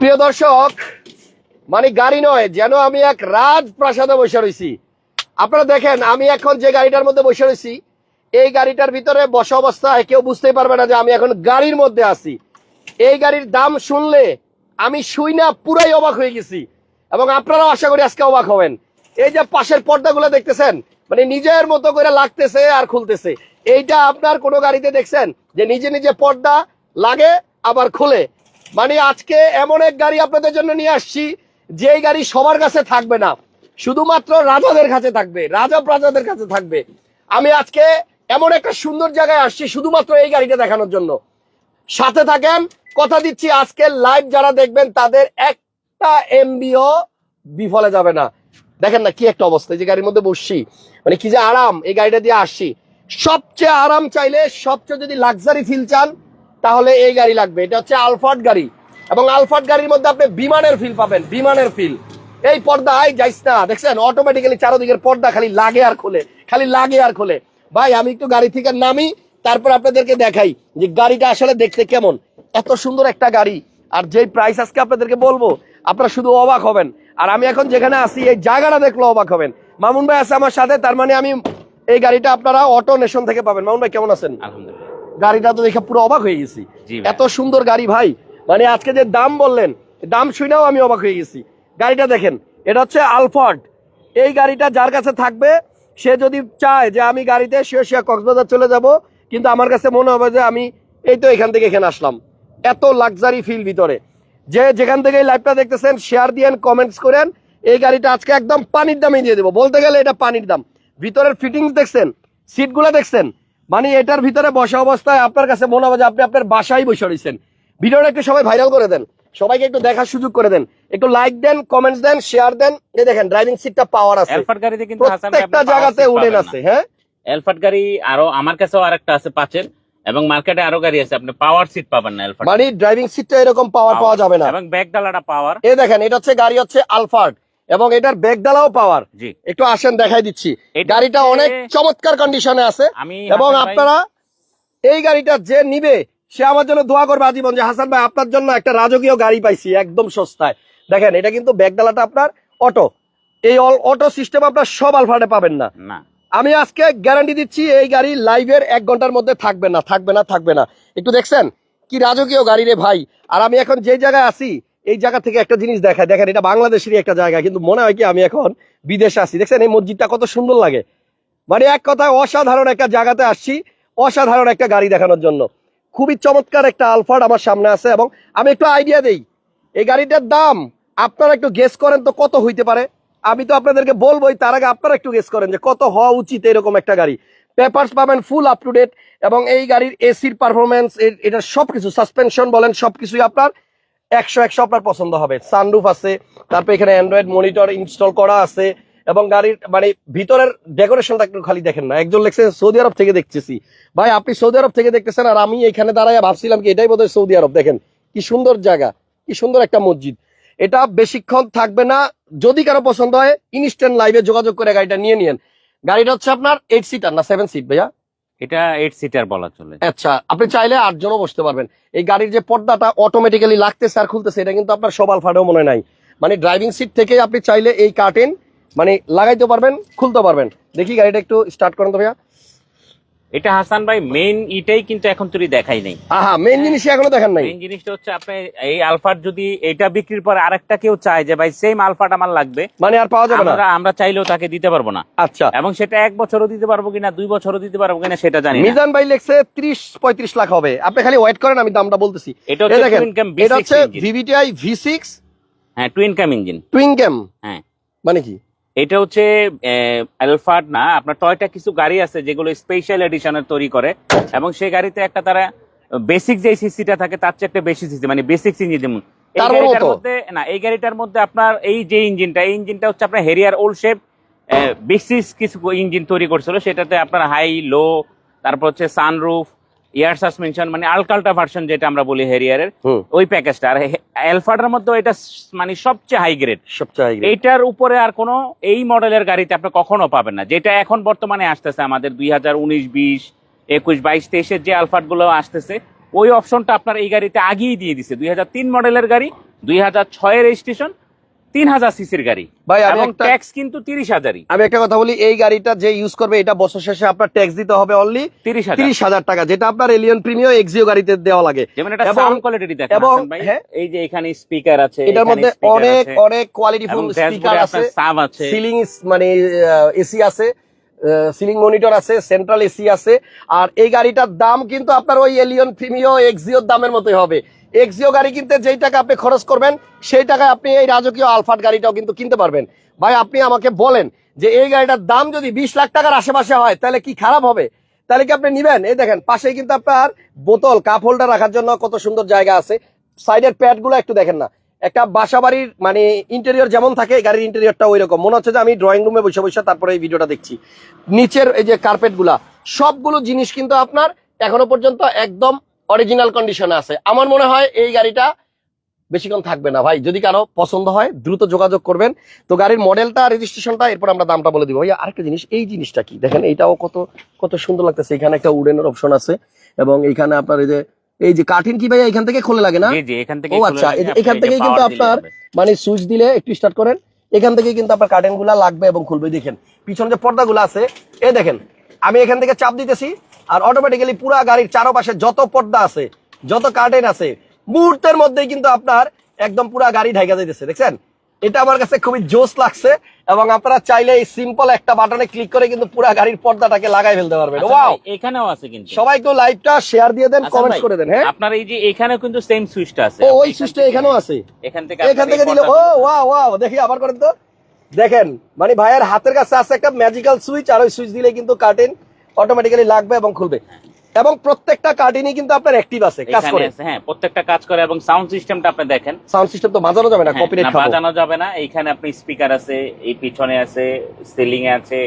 প্রিয় দর্শক মানে গাড়ি নয়, যেন আমি এক রাজপ্রাসাদে বসে রয়েছি আপনারা দেখেন, আমি এখন যে গাড়িটার মধ্যে বসে রয়েছি এই গাড়িটার ভিতরে বসা অবস্থায় কেউ বুঝতেই পারবে না যে আমি এখন গাড়ির মধ্যে আছি। এই গাড়ির দাম শুনলে আমি শুই না, পুরাই অবাক হয়ে গেছি। এবং আপনারাও আশা করি আজকে অবাক হবেন। এই যে পাশের পর্দাগুলো দেখতেছেন মানে নিজের মতো করে লাগতেছে আর খুলতেছে। এইটা আপনার কোনো গাড়িতে দেখছেন? যে নিজে নিজে পর্দা লাগে, আবার খুলে। মানে আজকে এমন এক গাড়ি আপনাদের জন্য নিয়ে আসছি যে গাড়ি সবার কাছে থাকবে না, শুধুমাত্র রাজাদের কাছে থাকবে, রাজা প্রজাদের কাছে থাকবে। আমি আজকে এমন একটা সুন্দর জায়গায় আসছি, শুধুমাত্র এই গাড়িটা দেখানোর জন্য। সাথে থাকেন, কথা দিচ্ছি, আজকে লাইভ যারা দেখবেন, তাদের একটা এমবিও বিফলে যাবে না। দেখেন না কি একটা অবস্থা যে গাড়ির মধ্যে বসছি মানে কি যে আরাম, এই গাড়িটা দিয়ে আসছি। সবচেয়ে আরাম চাইলে, সবচেয়ে যদি লাক্সারি ফিল চান তাহলে এই গাড়ি লাগবে। এটা হচ্ছে আলফার্ড গাড়ি। এবং আলফার্ড গাড়ির মধ্যে আপনি বিমানের ফিল পাবেন, বিমানের ফিল এই পর্দা আই যাইস না, দেখছেন? অটোমেটিক্যালি চারোদিকের পর্দা খালি লাগে আর খোলে, খালি লাগে আর খোলে। ভাই, আমি একটু গাড়ি থেকে নামি, তারপর আপনাদেরকে দেখাই যে গাড়িটা আসলে দেখতে কেমন। এত সুন্দর একটা গাড়ি। আর যেই প্রাইস আজকে আপনাদেরকে বলব, আপনারা শুধু অবাক হবেন। আর আমি এখন যেখানে আছি, এই জায়গাটা দেখলে অবাক হবেন। মামুন ভাই আছে আমার সাথে, তার মানে আমি এই গাড়িটা আপনারা অটো নেশন থেকে পাবেন। মামুন ভাই, কেমন আছেন? আলহামদুলিল্লাহ। গাড়িটা তো দেখে পুরো অবাক হয়ে গেছি। এত সুন্দর গাড়ি ভাই। মানে আজকে যে দাম বললেন দাম শুনেও আমি অবাক হয়ে গেছি। গাড়িটা দেখেন এটা হচ্ছে আলফার্ড। এই গাড়িটা যার কাছে থাকবে সে যদি চায় যে আমি গাড়িতে শুয়ে শুয়ে কক্সবাজার চলে যাব কিন্তু আমার কাছে মনে হবে যে আমি এই তো এখান থেকে এখানে আসলাম। এত লাক্সারি ফিল ভিতরে। যে যেখান থেকে এই লাইভটা দেখতেছেন শেয়ার দিয়েন কমেন্টস করেন এই গাড়িটা আজকে একদম পানির দামে দিয়ে দেবো। বলতে গেলে এটা পানির দাম। ভিতরের ফিটিংস দেখছেন সিটগুলো দেখছেন মানে এটার ভিতরে বসা অবস্থায় আপনার কাছে মনে হবে যে আপনি আপনার বাসায় বসে রয়েছেন। ভিডিওটা একটু সবাই ভাইরাল করে দেন। সবাইকে একটু দেখার সুযোগ করে দেন। একটু লাইক দেন কমেন্টস দেন শেয়ার দেন। এই দেখেন ড্রাইভিং সিটটা পাওয়ার আছে। এলফার্ট গাড়িতে কিন্তু প্রত্যেকটা জায়গাতে উডেন আছে হ্যাঁ? এলফার্ট গাড়ি আরও আমার কাছেও আরেকটা আছে পাঁচের এবং মার্কেটে আরও গাড়ি আছে আপনি পাওয়ার সিট পাবেন না এলফার্ট মানে ড্রাইভিং সিটটা এরকম পাওয়ার পাওয়া যাবে না। এবং ব্যাক ডালাটা পাওয়ার এই দেখেন এটা হচ্ছে গাড়ি হচ্ছে আলফার্ড এবং এটার ব্যাগ ডালাও পাওয়ার একটু আসেন দেখাই দিচ্ছি। গাড়িটা অনেক চমৎকার কন্ডিশনে আছে। এবং আপনারা এই গাড়িটা যে নিবে সে আমার জন্য দোয়া করবে আজীবন যে হাসান ভাই আপনার জন্য একটা রাজকীয় গাড়ি পাইছি একদম সস্তায়। দেখেন এটা কিন্তু ব্যাগডালাটা আপনার অটো এই অটো সিস্টেম আপনার সব আলফার্ডে পাবেন না। না। আমি আজকে গ্যারান্টি দিচ্ছি এই গাড়ি লাইভের এক ঘণ্টার মধ্যে থাকবে না থাকবে না থাকবে না। একটু দেখছেন? কি রাজকীয় গাড়ি রে ভাই। আর আমি এখন যে জায়গায় আছি এই জায়গা থেকে একটা জিনিস দেখায়। দেখেন, এটা বাংলাদেশেরই একটা জায়গা, কিন্তু মনে হয় কি আমি এখন বিদেশে আছি। দেখছেন, এই মসজিদটা কত সুন্দর লাগে। মানে এক কথায় অসাধারণ একটা জায়গাতে আসছি, অসাধারণ একটা গাড়ি দেখানোর জন্য। খুবই চমৎকার একটা আলফার্ড আমার সামনে আছে, এবং আমি একটু আইডিয়া দেই, এই গাড়িটার দাম, আপনারা একটু গেস করেন তো কত হইতে পারে? আমি তো আপনাদেরকে বলবোই, তার আগে আপনারা একটু গেস করেন যে কত হওয়া উচিত এরকম একটা গাড়ি। পেপার্স পাবেন ফুল আপ টু ডেট এবং এই গাড়ির এসির পারফরমেন্স এটা সবকিছু সাসপেনশন বলেন, সবকিছুই আপনার একশো একশো আপনার পছন্দ হবে। সানরুফ আছে, তারপর এখানে অ্যান্ড্রয়েড মনিটর ইনস্টল করা আছে এবং গাড়ির মানে ভিতরের ডেকোরেশনটা একটু খালি দেখেন না। একজন লেখছে, সৌদি আরব থেকে দেখতেছি। ভাই, আপনি সৌদি আরব থেকে দেখতেছেন আর আমি এখানে দাঁড়ায় ভাবছিলাম কি এটাই বোধহয় সৌদি আরব। দেখেন, কি সুন্দর জায়গা, কি সুন্দর একটা মসজিদ। এটা বেশিক্ষণ থাকবে না, যদি কারও পছন্দ হয় ইনস্ট্যান্ট লাইভে যোগাযোগ করে গাড়িটা নিয়ে নিয়েন। গাড়িটা হচ্ছে আপনার এইট সিটার না সেভেন সিট ভাইয়া? এটা এইট সিটার বলা চলে। আচ্ছা আপনি চাইলে আটজনও বসতে পারবেন। এই গাড়ির যে পর্দাটা অটোমেটিক্যালি লাগতেছে আর খুলতেছে, এটা কিন্তু আপনার সব আলফাডেও মনে নাই। মানে ড্রাইভিং সিট থেকে আপনি চাইলে এই কার্টেন মানে লাগাইতে পারবেন খুলতে পারবেন। দেখি গাড়িটা একটু স্টার্ট করেন তো ভাইয়া। এটা হাসান ভাই মেইন ইটাই কিন্তু এখন তুই দেখাই নাই। আহা মেন জিনিস এখনও দেখেন নাই। মেইন জিনিসটা হচ্ছে আপনি এই আলফার যদি এটা বিক্রির পর আরেকটা কেউ চায় যে ভাই সেম আলফাটা আমার লাগবে। মানে আর পাওয়া যাবে না। আমরা আমরা চাইলেও তাকে দিতে পারব না। আচ্ছা। এবং সেটা এক বছরও দিতে পারব কিনা দুই বছরও দিতে পারব কিনা সেটা জানি না। মিজান ভাই লেখছে ত্রিশ পঁয়ত্রিশ লাখ হবে। আপনি খালি ওয়েট করেন আমি দামটা বলতেছি। এটা হচ্ছে cam এটা হচ্ছে ভিভিটিআই ভি সিক্স হ্যাঁ twin cam engine twin cam হ্যাঁ। মানে কি? এটা হচ্ছে আলফাট না আপনার টয়টা কিছু গাড়ি আছে যেগুলো স্পেশাল এডিশনের তৈরি করে এবং সেই গাড়িতে একটা তারা বেসিক যে সিসিটা থাকে তার চেয়ে একটা বেশি সিসি মানে বেসিক ইঞ্জিন যেমন। এই গাড়িটার মধ্যে না এই গাড়িটার মধ্যে আপনার এই যে ইঞ্জিনটা এই ইঞ্জিনটা হচ্ছে আপনার হেরিয়ার ওল্ড শেপ বেসিস কিছু ইঞ্জিন তৈরি করছিল সেটাতে আপনার হাই লো তারপর হচ্ছে সানরুফ এয়ার সাসপেনশন মানে আলকাল্টা ভার্সন যেটা আমরা বলি হেরিয়ারের ওই প্যাকেজটা আর অ্যালফাটার মধ্যে এটা মানে সবচেয়ে হাই গ্রেড সবচেয়ে high grade। এইটার উপরে আর কোনো এই মডেলের গাড়িতে আপনি কখনো পাবেন না। যেটা এখন বর্তমানে আসতেছে আমাদের দুই হাজার উনিশ বিশ একুশ বাইশ তেইশের যে আলফাটগুলো আসতেছে ওই অপশনটা আপনার এই গাড়িতে আগেই দিয়ে দিছে। দুই হাজার তিন মডেলের গাড়ি দুই হাজার ছয়ের রেজিস্ট্রেশন তিন হাজার সিসির গাড়ি। ভাই এবং ট্যাক্স কিন্তু তিরিশ হাজারই আমি একটা কথা বলি এই গাড়িটা যে ইউজ করবে এটা বছর শেষে আপনার ট্যাক্স দিতে হবে অনলি তিরিশ হাজার তিরিশ হাজার টাকা যেটা আপনার এলিয়ন প্রিমিয়াম এক্সিও গাড়িতে দেওয়া লাগে। যেমন এটা সাউন্ড কোয়ালিটি দেখেন এবং- হ্যাঁ। এই যে এখানে স্পিকার আছে এটার মধ্যে অনেক অনেক কোয়ালিটিফুল এবং স্পিকার আছে। সাব আছে। সিলিং মানে এসি আছে সিলিং মনিটর আছে সেন্ট্রাল এসি আছে। আর এই গাড়িটার দাম কিন্তু আপনার ওই এলিয়ন প্রিমিও এক্সিওর দামের মতোই হবে। এক্সিও গাড়ি কিনতে যেই টাকা আপনি খরচ করবেন, সেই টাকায় আপনি এই রাজকীয় আলফাট গাড়িটাও কিন্তু কিনতে পারবেন। ভাই, আপনি আমাকে বলেন যে এই গাড়িটার দাম যদি বিশ লাখ টাকার আশেপাশে হয়, তাহলে কি খারাপ হবে? তাহলে কি আপনি নিবেন? এই দেখেন, পাশেই কিন্তু আপনার বোতল কাপ হোল্ডার রাখার জন্য কত সুন্দর জায়গা আছে। সাইডের প্যাডগুলো একটু দেখেন না। একটা বাসা বাড়ির মানে ইন্টেরিয়র যেমন থাকে গাড়ির ইন্টেরিয়রটা ওই রকম মনে হচ্ছে যে আমি ড্রয়িং রুমে বসে বসে তারপরে এই ভিডিওটা দেখছি। নিচের এই যে কার্পেটগুলা সবগুলো জিনিস কিন্তু আপনার এখনও পর্যন্ত একদম অরিজিনাল কন্ডিশনে আছে। আমার মনে হয় এই গাড়িটা বেশিক্ষণ থাকবে না ভাই। যদি কারও পছন্দ হয় দ্রুত যোগাযোগ করবেন। তো গাড়ির মডেলটা রেজিস্ট্রেশনটা এরপর আমরা দামটা বলে দিব। ভাইয়া আরেকটা জিনিস এই জিনিসটা কি? দেখেন এইটাও কত কত সুন্দর লাগতেছে। এখানে একটা উডেনের অপশন আছে। এবং এখানে আপনার এই যে এই যে কাঠিন কি ভাইয়া এখান থেকে খোলে লাগে না? থেকে ও আচ্ছা, এখান যে থেকেই কিন্তু আপনার মানে সুইচ দিলে একটু স্টার্ট করেন। এখান থেকে কিন্তু আপনার কার্টেনগুলা লাগবে এবং খুলবে। দেখেন পিছনে যে পর্দাগুলো আছে এ দেখেন আমি এখান থেকে চাপ দিতেছি আর অটোমেটিক্যালি পুরো গাড়ির চারপাশে যত পর্দা আছে যত কার্টেন আছে মুহূর্তের মধ্যেই কিন্তু আপনার একদম পুরো গাড়ি ঢাইকা যাইতেছে দেখছেন? এটা আমার কাছে খুবই জোস লাগছে এবং আপনারা চাইলে এই সিম্পল একটা বাটনে ক্লিক করে কিন্তু পুরো গাড়ির পর্দাটাকে লাগাই ফেলতে পারবেন। আচ্ছা ওয়াও ভাই, এখানেও আছে কিন্তু। সবাই একটু লাইভটা শেয়ার দিয়ে দেন আচ্ছা কমেন্টস ভাই, করে দেন হ্যাঁ? আপনার এই যে এখানেও কিন্তু সেম সুইচটা আছে। ও ওই এখান সুইচটা এখানেও আছে। এখান থেকে এখান থেকে দিলে ও ওয়াও ওয়াও দেখি আবার করেন তো। দেখেন মানে ভাইয়ের হাতের কাছে আছে একটা ম্যাজিক্যাল সুইচ আর ওই সুইচ দিলে কিন্তু কার্টেন অটোমেটিক্যালি লাগবে এবং খুলবে। এবং প্রত্যেকটা কার্টেনই কিন্তু আপনার অ্যাক্টিভ আছে কাজ করে। আছে, হ্যাঁ প্রত্যেকটা কাজ করে এবং সাউন্ড সিস্টেমটা আপনি দেখেন। সাউন্ড সিস্টেম তো বাজানো যাবে না হ্যাঁ, কপিরাইট না, বাজানো যাবে না। এইখানে আপনি স্পিকার আছে এই পিছনে আছে সিলিং এ আছে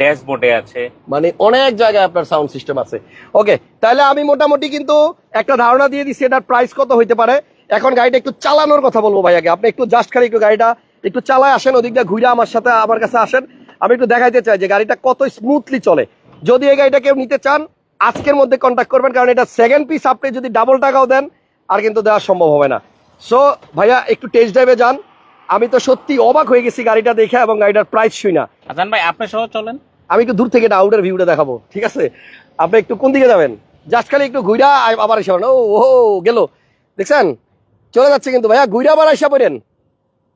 ড্যাশবোর্ডে আছে। মানে অনেক জায়গায় আপনার সাউন্ড সিস্টেম আছে। ওকে তাহলে আমি মোটামুটি কিন্তু একটা ধারণা দিয়ে দিচ্ছি এটার প্রাইস কত হইতে পারে। এখন গাড়িটা একটু চালানোর কথা বলব ভাইয়াকে। আপনি একটু জাস্ট খালি একটু গাড়িটা একটু চালায় আসেন ওদিকটা ঘুরে আমার সাথে আমার কাছে আসেন। আমি একটু দেখাইতে চাই যে গাড়িটা কত স্মুথলি চলে। যদি এই গাড়িটা কেউ নিতে চান আজকের মধ্যে কন্ট্যাক্ট করবেন কারণ এটা সেকেন্ড পিস আপনি যদি ডাবল টাকাও দেন আর কিন্তু দেওয়া সম্ভব হবে না। সো ভাইয়া একটু টেস্ট ড্রাইভে যান। আমি তো সত্যি অবাক হয়ে গেছি গাড়িটা দেখে এবং গাড়িটার প্রাইস শুই না। আজান ভাই আপনি সহ চলেন। আমি একটু দূর থেকে এটা আউটের ভিউটা দেখাবো ঠিক আছে? আপনি একটু কোন দিকে যাবেন? জাস্ট খালি একটু ঘুরা আবার এসে ও ও গেল। দেখছেন? চলে যাচ্ছে কিন্তু ভাইয়া ঘুরা আবার এসে পড়েন।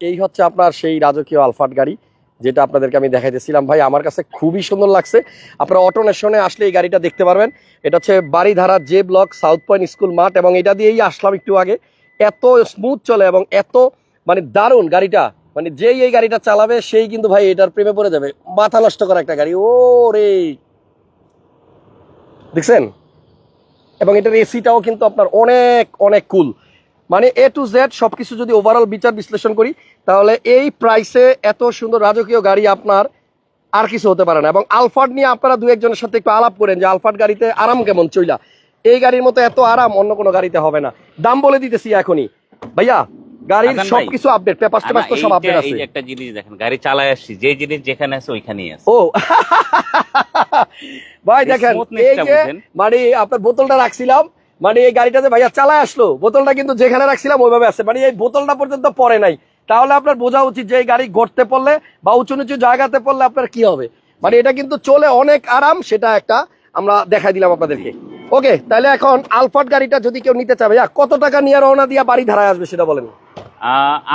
এই হচ্ছে আপনার সেই রাজকীয় আলফাট গাড়ি, যেটা আপনাদেরকে আমি দেখাইতেছিলাম। ভাই, আমার কাছে খুবই সুন্দর লাগছে। আপনারা অটো নেশনে আসলে এই গাড়িটা দেখতে পারবেন। এটা হচ্ছে Baridhara J block South Point school মাঠ এবং এটা দিয়েই আসলাম একটু আগে। এত স্মুথ চলে এবং এত মানে দারুণ গাড়িটা। মানে যেই এই গাড়িটা চালাবে, সেই কিন্তু ভাই এটার প্রেমে পড়ে যাবে। মাথা নষ্ট করা একটা গাড়ি। ও রে দেখছেন? এবং এটার এসিটাও কিন্তু আপনার অনেক অনেক কুল মানে এ টু জেড সবকিছু যদি ওভারঅল বিচার বিশ্লেষণ করি তাহলে এই প্রাইসে এত সুন্দর রাজকীয় গাড়ি আপনার আর কিছু হতে পারে না। এবং আলফাট নিয়ে আপনারা দু একজনের সাথে একটু আলাপ করেন যে আলফাট গাড়িতে আরাম কেমন চইলা। এই গাড়ির মতো এত আরাম অন্য কোনো গাড়িতে হবে না। দাম বলে দিতেছি এখনই। ভাইয়া গাড়ির সবকিছু আপডেট পেপার টেপার তো সব আপডেট আছে। একটা জিনিস দেখেন গাড়ি চালায় আসছি যে জিনিস যেখানে আছে ওইখানেই আছে। ও। ভাই দেখেন এই যে মানে আপনার বোতলটা রাখছিলাম মানে এই গাড়িটাতে ভাইয়া চালায় আসলো, বোতলটা কিন্তু যেখানে রাখছিলাম ওইভাবে আছে। মানে এই বোতলটা পর্যন্ত পরে নাই। তাহলে আপনার বোঝা উচিত যে এই গাড়ি গড়তে পড়লে বা উঁচু নিচু জায়গাতে পড়লে আপনার কি হবে। মানে এটা কিন্তু চলে অনেক আরাম, সেটা একটা আমরা দেখাই দিলাম আপনাদেরকে। ওকে, তাহলে এখন আলফাট গাড়িটা যদি কেউ নিতে চায় ভাইয়া, কত টাকা নিয়ে রওনা দিয়া বাড়ি ধারায় আসবে সেটা বলেন।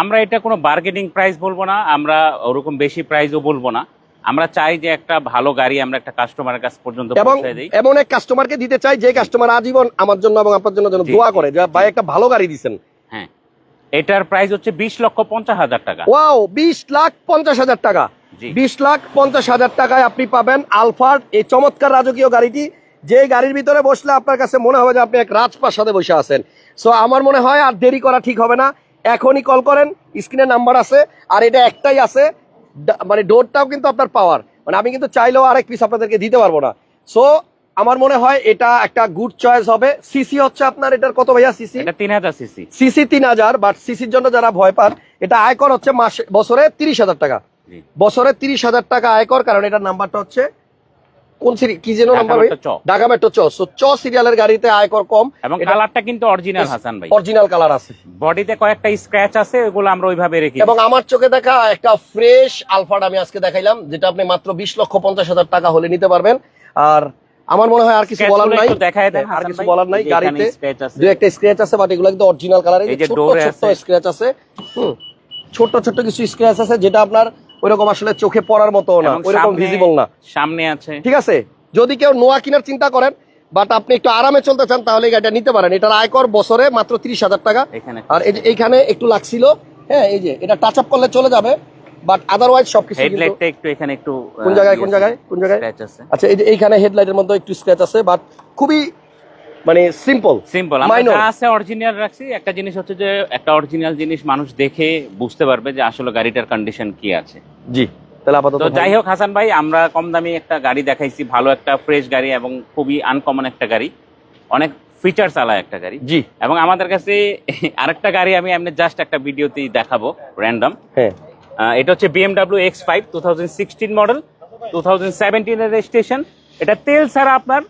আমরা এটা কোনো বার্গেনিং প্রাইস বলব না, আমরা ওরকম বেশি প্রাইসও বলব না। আমরা চাই যে একটা ভালো গাড়ি আমরা একটা কাস্টমারের কাছ পর্যন্ত এবং পৌঁছে দিই। এমন এক কাস্টমারকে দিতে চাই যে কাস্টমার আজীবন আমার জন্য এবং আপনার জন্য যেন দোয়া করে যে ভাই একটা ভালো গাড়ি দিচ্ছেন হ্যাঁ। এটার প্রাইস হচ্ছে বিশ লক্ষ পঞ্চাশ হাজার টাকা। ওয়াও বিশ লাখ পঞ্চাশ হাজার টাকা। জি। বিশ লাখ পঞ্চাশ হাজার টাকায় আপনি পাবেন আলফার্ড এই চমৎকার রাজকীয় গাড়িটি। যে গাড়ির ভিতরে বসলে আপনার কাছে মনে হবে যে আপনি এক রাজপ্রাসাদে বসে আছেন। সো আমার মনে হয় আর দেরি করা ঠিক হবে না। এখনই কল করেন স্ক্রিনে নাম্বার আছে। আর এটা একটাই আছে মানে ডোরটাও কিন্তু আপনার পাওয়ার মানে আমি কিন্তু চাইলেও আরেক পিস আপনাদেরকে দিতে পারব না। সো আমার মনে হয় এটা একটা গুড চয়েস হবে। সিসি হচ্ছে আপনার এটার কত ভাইয়া সিসি তিন হাজার সিসি সিসি তিন হাজার বাট সিসির জন্য যারা ভয় পান এটা আয়কর হচ্ছে মাসে বছরে তিরিশ হাজার টাকা। বছরে তিরিশ হাজার টাকা আয়কর কারণ এটার নাম্বারটা হচ্ছে কোন সিরি কি যেন নাম্বার। ঢাকা মেট্রো চ। সো চ সিরিয়ালের গাড়িতে আয়কর কম। এবং কালারটা কিন্তু অরিজিনাল হাসান ভাই। অরিজিনাল কালার আছে। বডিতে কয়েকটা স্ক্র্যাচ আছে ওগুলো আমরা ওইভাবে রেখে এবং আমার চোখে দেখা একটা ফ্রেশ আলফাড আমি আজকে দেখাইলাম যেটা আপনি মাত্র বিশ লক্ষ পঞ্চাশ হাজার টাকা হলে নিতে পারবেন। আর আমার মনে হয় আর কিছু বলার নাই। আর কিছু বলার নাই গাড়িতে। scratch দু একটা স্ক্র্যাচ আছে বাট এগুলো কিন্তু অরিজিনাল কালার এই ডোরে আছে। স্ক্র্যাচ আছে। হুম ছোট্ট ছোট্ট কিছু স্ক্র্যাচ আছে যেটা আপনার ওইরকম আসলে চোখে পড়ার মতো না সামনে- ভিজিবল না। সামনে আছে। ঠিক আছে? যদি কেউ নোয়া কেনার চিন্তা করেন বাট আপনি একটু আরামে চলতে চান তাহলে এই গাড়িটা নিতে পারেন। এটার আয়কর বছরে মাত্র তিরিশ হাজার টাকা। আর এইখানে একটু লাগছিল হ্যাঁ এই যে এটা টাচ আপ করলে চলে যাবে বাট আদারওয়াইজ সবকিছু হেডলাইটটা একটু এখানে একটু কোন জায়গায় ইয়ে কোন জায়গায় কোন জায়গায়? আচ্ছা এই যে এইখানে হেডলাইটের মধ্যে একটু স্ক্র্যাচ আছে বাট খুবই মানে সিম্পল সিম্পল আমরা আছে অরিজিনাল রাখছি একটা জিনিস হচ্ছে যে একটা অরিজিনাল জিনিস মানুষ দেখে বুঝতে পারবে যে আসলে গাড়িটার কন্ডিশন কি আছে। জি তাহলে আপাতত যাই হোক হাসান ভাই আমরা কম দামি একটা গাড়ি দেখাইছি ভালো একটা ফ্রেশ গাড়ি এবং খুবই আনকমন একটা গাড়ি। অনেক ফিচার্স আলা একটা গাড়ি। জি। এবং আমাদের কাছে আরেকটা গাড়ি আমি এমনি জাস্ট একটা ভিডিওতেই দেখাবো র্যান্ডম হ্যাঁ। এটা হচ্ছে BMW X five two thousand sixteen model two thousand সেভেন্টিনের registration এটা তেল ছাড়া আপনার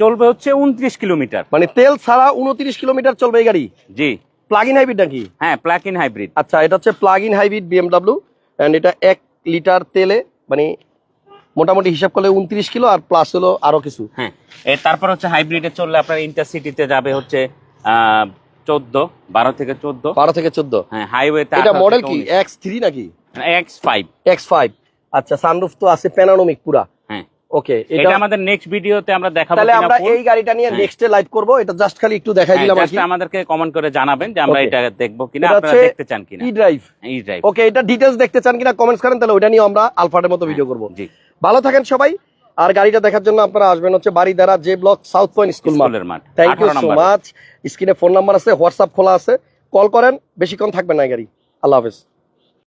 চলবে হচ্ছে উনত্রিশ কিলোমিটার। মানে তেল ছাড়া উনত্রিশ কিলোমিটার চলবে এই গাড়ি? জি। প্লাগ ইন হাইব্রিড নাকি? হ্যাঁ প্লাগ ইন হাইব্রিড আচ্ছা এটা হচ্ছে plug in hybrid BMW and এটা এক লিটার তেলে মানে মোটামুটি হিসাব করলে উনত্রিশ কিলো আর প্লাস হলো আরও কিছু। হ্যাঁ এর তারপর হচ্ছে হাইব্রিডে চললে আপনার ইন্টারসিটিতে যাবে হচ্ছে চোদ্দ বারো থেকে চোদ্দ। বারো থেকে চোদ্দ। হ্যাঁ হাইওয়েতে এটা মডেল কি? এক্স থ্রি নাকি? এক্স ফাইভ এক্স ফাইভ আচ্ছা সানরুফ তো আছে প্যানানোমিক পুরা। ওকে এটা আমাদের নেক্সট ভিডিওতে আমরা দেখাবো তাহলে আমরা এই গাড়িটা নিয়ে হ্যাঁ। নেক্সটে লাইভ করব। এটা জাস্ট খালি একটু দেখাই হ্যাঁ, দিলাম আর আমাদেরকে কমেন্ট করে জানাবেন যে আমরা এটা দেখব কিনা আপনারা দেখতে চান কিনা। ই ড্রাইভ এই ড্রাইভ ওকে এটা ডিটেলস দেখতে চান কিনা কমেন্টস করেন তাহলে ওটা নিয়ে আমরা আলফাটের মতো ভিডিও করব। জি। ভালো থাকেন সবাই। আর গাড়িটা দেখার জন্য আপনারা আসবেন হচ্ছে Baridhara J block south point school মাঠ thank you 18 so number. Much স্ক্রিনে ফোন নাম্বার আছে হোয়াটসঅ্যাপ খোলা আছে। কল করেন বেশিক্ষণ থাকবেন না এই গাড়ি। আল্লাহ হাফেজ।